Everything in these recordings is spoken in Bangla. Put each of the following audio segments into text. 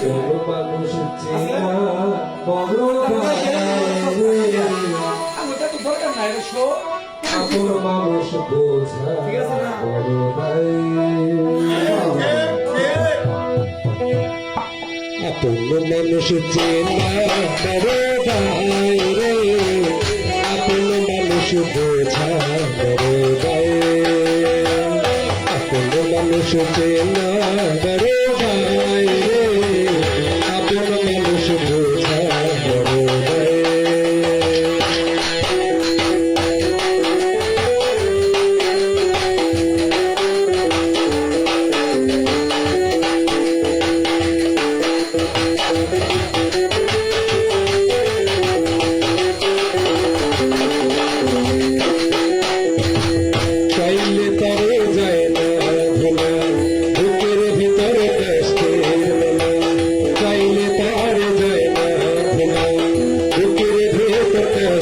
কোনো মানুষ চেনা বড় রে আপন মানুষ বোঝা? বড় আপন মানুষ চেনা বড় রে আপন মানুষ বোঝা বড় ভাই আপন মানুষ চেনা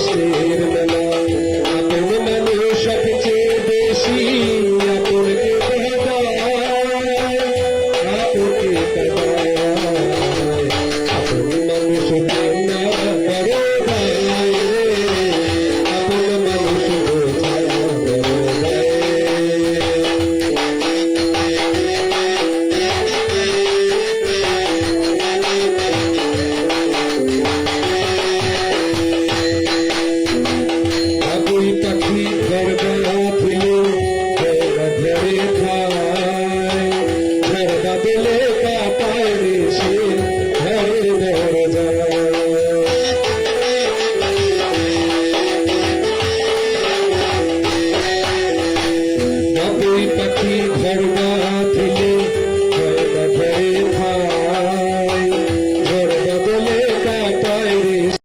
சேர்ந்தன